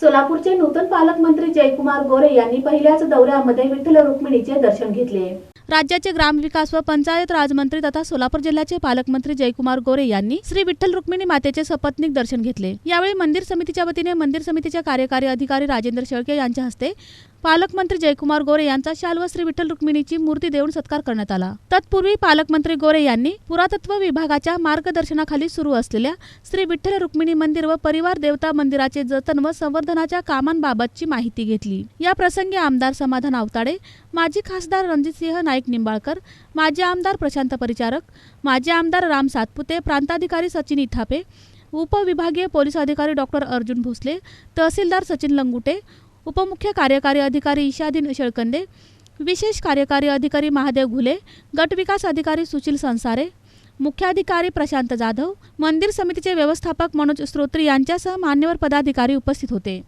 सोलापूरचे नूतन पालकमंत्री जयकुमार गोरे यांनी पहिल्याच दौऱ्यामध्ये विठ्ठल रुक्मिणीचे दर्शन घेतले. राज्याचे ग्रामविकास व पंचायत राजमंत्री तथा सोलापूर जिल्ह्याचे पालकमंत्री जयकुमार गोरे यांनी श्री विठ्ठल रुक्मिणी मातेचे सपत्निक दर्शन घेतले. यावेळी मंदिर समितीच्या वतीने मंदिर समितीचे कार्यकारी अधिकारी राजेंद्र शेळके यांच्या हस्ते पालकमंत्री जयकुमार गोरे यांचा शाल व श्री विठ्ठल रुक्मिणीची मूर्ती देऊन सत्कार करण्यात आला. तत्पूर्वी पालकमंत्री गोरे यांनी पुरातत्व विभागाच्या मार्गदर्शनाखाली सुरू असलेल्या श्री विठ्ठल रुक्मिणी मंदिर व परिवार देवता मंदिराचे जतन व संवर्धनाच्या कामांबाबतची माहिती घेतली. या प्रसंगी आमदार समाधान आवताडे माजी खासदार रणजितसिंह नाईक निंबाळकर माजी आमदार प्रशांत परिचारक माजी आमदार राम सातपुते प्रांताधिकारी सचिन इथापे उपविभागीय पोलीस अधिकारी डॉक्टर अर्जुन भोसले तहसीलदार सचिन लंगुटे उपमुख्य कार्यकारी अधिकारी ईशादीन शेळकंदे विशेष कार्यकारी अधिकारी महादेव घुले गट विकास अधिकारी सुशील संसारे मुख्याधिकारी प्रशांत जाधव मंदिर समितीचे व्यवस्थापक मनोज स्त्रोत्री यांच्यासह मान्यवर पदाधिकारी उपस्थित होते.